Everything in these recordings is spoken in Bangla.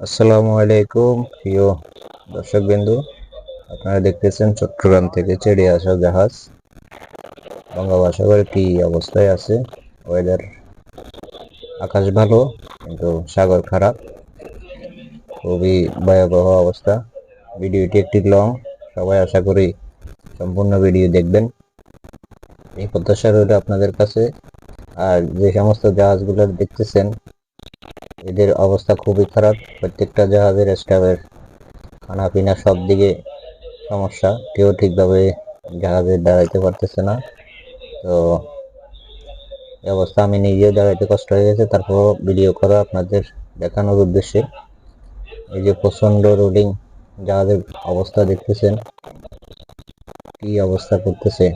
আসসালামু আলাইকুম, প্রিয় দর্শক বিন্দু আপনারা দেখতেছেন চট্টগ্রাম থেকে ছেড়ে আসা জাহাজ। বঙ্গোপসাগরে কি অবস্থায় আছে? ওয়েদার আকাশ ভালো, কিন্তু সাগর খারাপ। খুবই ভয়াবহ অবস্থা। ভিডিওটি একটি লং সবাই আশা করি সম্পূর্ণ ভিডিও দেখবেন। এই প্রত্যাশা রইল আপনাদের কাছে। আর যে সমস্ত জাহাজগুলো দেখতেছেন এদের অবস্থা খুবই খারাপ। প্রত্যেকটা জাহাজের স্টাফের খানা পিনা সব দিকে সমস্যা। কেউ ঠিকভাবে জাহাজে দাঁড়াইতে পারতেছে না। তো এই অবস্থা, আমি নিজেও দাঁড়াইতে কষ্ট হয়ে গেছে। তারপর ভিডিও করা আপনাদের দেখানোর উদ্দেশ্যে। এই যে প্রচণ্ড রোডিং জাহাজের অবস্থা দেখতেছেন, কি অবস্থা করতেছে।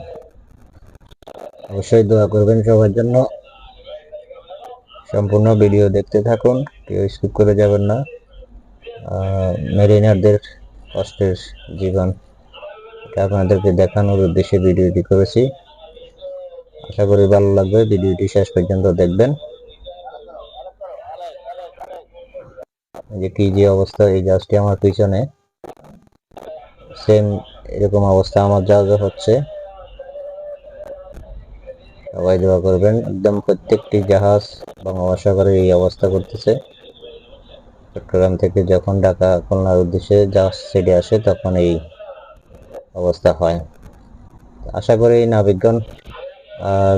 অবশ্যই দোয়া করবেন সবার জন্য। সম্পূর্ণ ভিডিও দেখতে থাকুন, কেউ স্কিপ করে যাবেন না। মেরিনারদের কষ্টের জীবন, এটা আপনাদেরকে দেখানোর উদ্দেশ্যে ভিডিওটি করেছি। আশা করি ভালো লাগবে, ভিডিওটি শেষ পর্যন্ত দেখবেন। যে কি যে অবস্থা, এই জাহাজটি আমার পিছনে। সেম এরকম অবস্থা আমার জাহাজে হচ্ছে। সবাই দোয়া করবেন। একদম প্রত্যেকটি জাহাজ বঙ্গোপসাগরে এই অবস্থা করতেছে। চট্টগ্রাম থেকে যখন ঢাকা, খুলনার উদ্দেশ্যে জাহাজ ছেড়ে আসে, তখন এই অবস্থা হয়। আশা করি নাবিকগণ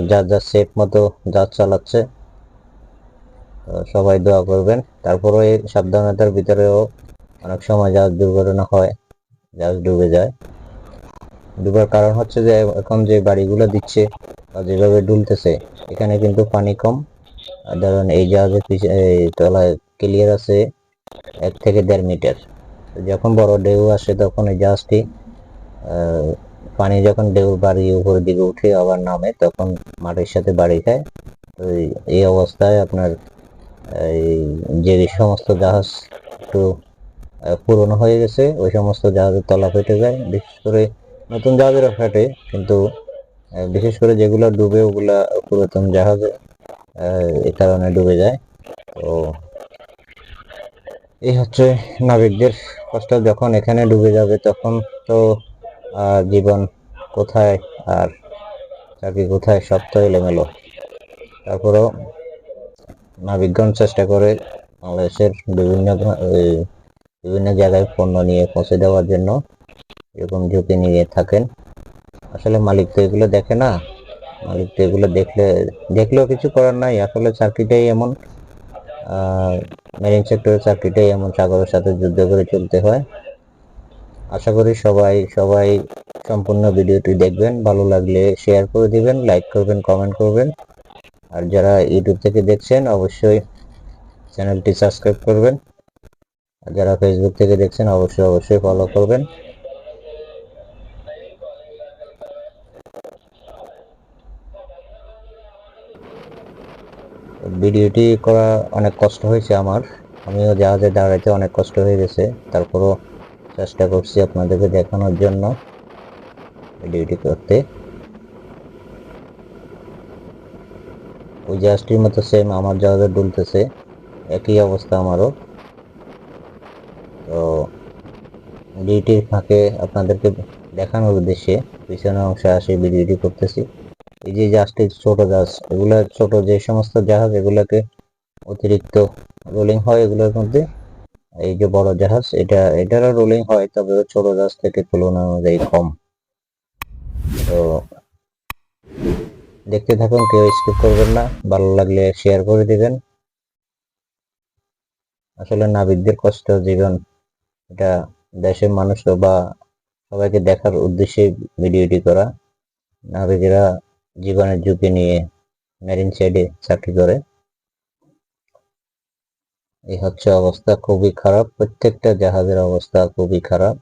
যার যার সেফ মতো জাহাজ চালাচ্ছে সবাই দোয়া করবেন। তারপরও এই সাবধানতার ভিতরেও অনেক সময় জাহাজ দুর্ঘটনা হয়, জাহাজ ডুবে যায়। ডুবার কারণ হচ্ছে যে, এখন যে বাড়িগুলো দিচ্ছে যেভাবে ডুলতেছে এখানে কিন্তু পানি কম। ধরুন এই জাহাজের তলায় ক্লিয়ার আছে এক থেকে দেড় মিটার। যখন বড় ঢেউ আসে তখন এই জাহাজটি পানি যখন ঢেউ বাড়ি উপরের দিকে উঠে আবার নামে, তখন মাটির সাথে বাড়ি খায়। তো এই অবস্থায় আপনার, এই যে সমস্ত জাহাজ একটু পুরনো হয়ে গেছে, ওই সমস্ত জাহাজের তলা ফেটে যায়। বিশেষ করে নতুন জাহাজেরও ফেটে, কিন্তু বিশেষ করে যেগুলো ডুবে, ওগুলা পুরাতন জাহাজে এই কারণে ডুবে যায়। তো এই হচ্ছে নাবিকদের কষ্ট। যখন এখানে ডুবে যাবে, তখন তো জীবন কোথায় আর চাকরি কোথায়, সব তো এলোমেলো। তারপরেও নাবিকগণ চেষ্টা করে বাংলাদেশের বিভিন্ন বিভিন্ন জায়গায় পণ্য নিয়ে পৌঁছে দেওয়ার জন্য এরকম ঝুঁকি নিয়ে থাকেন। আসলে মালিক তো এগুলো দেখে না। মালিক তো এগুলো দেখলে, দেখলেও কিছু করার নাই। আসলে চাকরিটাই এমন। মেরিন সেক্টরের চাকরিটাই এমন সাগরের সাথে যুদ্ধ করে চলতে হয়। আশা করি সবাই সবাই সম্পূর্ণ ভিডিওটি দেখবেন। ভালো লাগলে শেয়ার করে দিবেন লাইক করবেন কমেন্ট করবেন। আর যারা ইউটিউব থেকে দেখছেন, অবশ্যই চ্যানেলটি সাবস্ক্রাইব করবেন। আর যারা ফেসবুক থেকে দেখছেন, অবশ্যই অবশ্যই ফলো করবেন। ভিডিওটি করা অনেক কষ্ট হয়েছে আমার। আমিও জাহাজে দাঁড়াইতে অনেক কষ্ট হয়ে গেছে। তারপরও চেষ্টা করছি আপনাদেরকে দেখানোর জন্য ভিডিওটি করতে। ওই জাহাজটির মতো সেম আমার জাহাজে ডুলতেছে একই অবস্থা আমারও। তো ডিউটির ফাঁকে আপনাদেরকে দেখানোর উদ্দেশ্যে পিছনের অংশে আসে ভিডিওটি করতেছি। এই যে জাহাজটি ছোট জাহাজ, এগুলো ছোট যে সমস্ত জাহাজ, এগুলোকে অতিরিক্ত রোলিং হয়, এগুলোর মধ্যে। এই যে বড় জাহাজ, এটা, এটারও রোলিং হয়, তবে ছোট জাহাজ থেকে তুলনা অনুযায়ী কম। তো দেখতে থাকুন, কেউ স্কিপ করবেন না। ভালো লাগলে শেয়ার করে দিবেন। আসলে নাবিকদের কষ্ট জীবন, এটা দেশের মানুষ বা সবাইকে দেখার উদ্দেশ্যে ভিডিওটি করা। নাবিকেরা জীবনের ঝুঁকি নিয়ে মেরিন সাইডে চাকরি করে। এই হচ্ছে অবস্থা, খুবই খারাপ। প্রত্যেকটা জাহাজের অবস্থা খুবই খারাপ।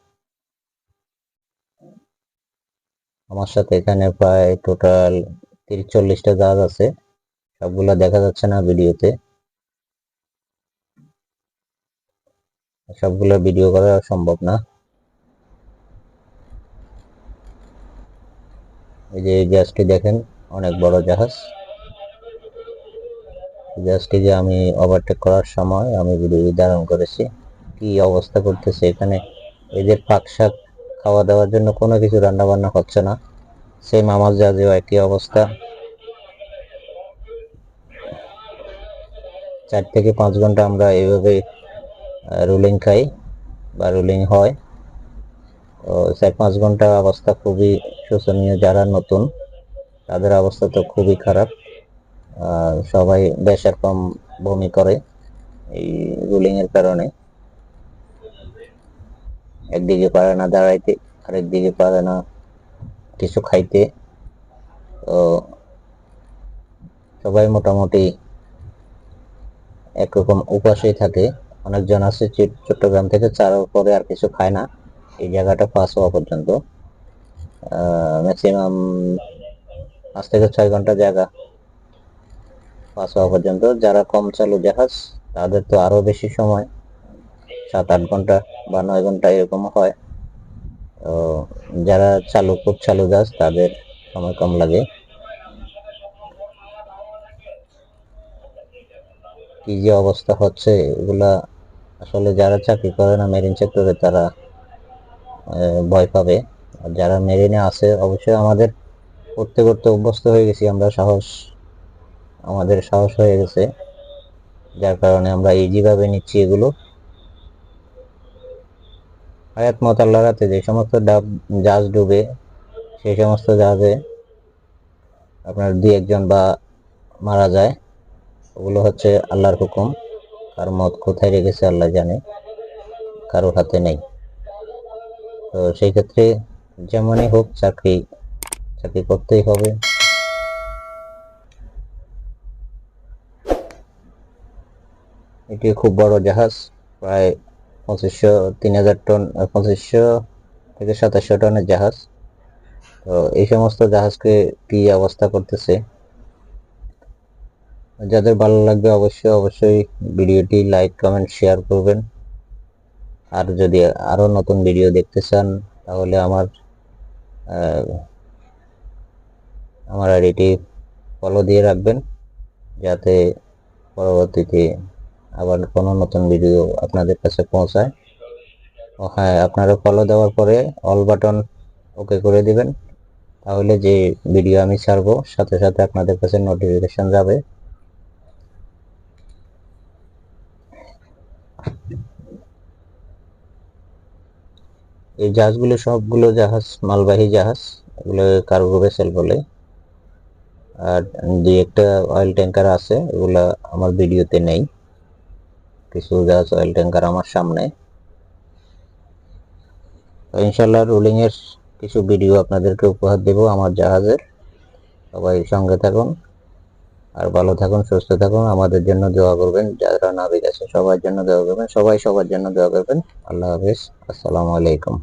আমার সাথে এখানে প্রায় টোটাল তিরিশ চল্লিশটা জাহাজ আছে। সবগুলা দেখা যাচ্ছে না ভিডিওতে। সবগুলো ভিডিও করা সম্ভব না। এই যে এই জাহাজটি দেখেন, অনেক বড় জাহাজ। জাহাজটি যে আমি ওভারটেক করার সময় আমি ভিডিও ধারণ করেছি, কি অবস্থা করতেছে এখানে? এদের পাক শাক খাওয়া দাওয়ার জন্য কোনো কিছু রান্না বান্না হচ্ছে না। সেম আমার জাহাজেও একই অবস্থা। চার থেকে পাঁচ ঘণ্টা আমরা এইভাবে রুলিং খাই বা রুলিং হয়। চার পাঁচ ঘণ্টা অবস্থা খুবই শোচনীয় যারা নতুন, তাদের অবস্থা তো খুবই খারাপ। সবাই বেশ কম বমি করে এই রুলিং এর কারণে। একদিকে পারে না দাঁড়াইতে, আরেকদিকে পারে না কিছু খাইতে। তো সবাই মোটামুটি একরকম উপাসেই থাকে। অনেকজন আছে চট্টগ্রাম থেকে চার পরে আর কিছু খায় না। এই জায়গাটা পাস হওয়া পর্যন্ত। ম্যাক্সিমাম পাঁচ থেকে ছয় ঘণ্টা জায়গা পাস হওয়া পর্যন্ত। যারা কম চালু জাহাজ, তাদের তো আরও বেশি সময়, সাত আট ঘণ্টা বা নয় ঘণ্টা এরকম হয়। তো যারা চালু, খুব চালু জাহাজ, তাদের সময় কম লাগে। কি যে অবস্থা হচ্ছে, এগুলা আসলে যারা চাকরি করে না মেরিন সেক্টরে তারা ভয় পাবে। আর যারা মেরিনে আছে, অবশ্যই আমাদের করতে করতে অভ্যস্ত হয়ে গেছি আমরা, সাহস, আমাদের সাহস হয়ে গেছে। যার কারণে আমরা ইজি ভাবে নিচ্ছি এগুলো। হায়াত মত আল্লাহ রাতে যে সমস্ত ডাব, জাহাজ ডুবে, সেই সমস্ত জাহাজে আপনার দুই একজন বা মারা যায়, ওগুলো হচ্ছে আল্লাহর হুকুম। কার মত কোথায় রেখেছে, আল্লাহ জানে। কারোর হাতে নেই। তো সেই ক্ষেত্রে যেমনই হোক চাকরি চাকরি করতেই হবে। এটি খুব বড় জাহাজ, প্রায় পঁচিশশো, তিন হাজার টন পঁচিশশো থেকে সাতাশশো টনের জাহাজ। তো এই সমস্ত জাহাজকে কি অবস্থা করতেছে? যাদের ভালো লাগবে অবশ্যই অবশ্যই ভিডিওটি লাইক, কমেন্ট শেয়ার করবেন। আর যদি আরও নতুন ভিডিও দেখতে চান, তাহলে আমার আমার আইডিটি ফলো দিয়ে রাখবেন, যাতে পরবর্তীতে আবার কোনো নতুন ভিডিও আপনাদের কাছে পৌঁছায়। ও হ্যাঁ আপনারা ফলো দেওয়ার পরে অল বাটন ওকে করে দিবেন। তাহলে যে ভিডিও আমি ছাড়বো, সাথে সাথে আপনাদের কাছে নোটিফিকেশন যাবে। এই জাহাজগুলো সবগুলো জাহাজ, মালবাহী জাহাজ, এগুলো কার্গো ভেসেল বলে। আর দুই একটা অয়েল ট্যাঙ্কার আছে, এগুলা আমার ভিডিওতে নেই। কিছু জাহাজ অয়েল ট্যাঙ্কার আমার সামনে। ইনশাল্লাহ রুলিং এর কিছু ভিডিও আপনাদেরকে উপহার দেব আমার জাহাজের। সবাই সঙ্গে থাকুন। আর ভালো থাকুন, সুস্থ থাকুন, আমাদের জন্য দোয়া করবেন, যারা নাবিক আছে সবার জন্য দোয়া করবেন, সবাই সবার জন্য দোয়া করবেন। আল্লাহ হাফিজ, আসসালামু আলাইকুম।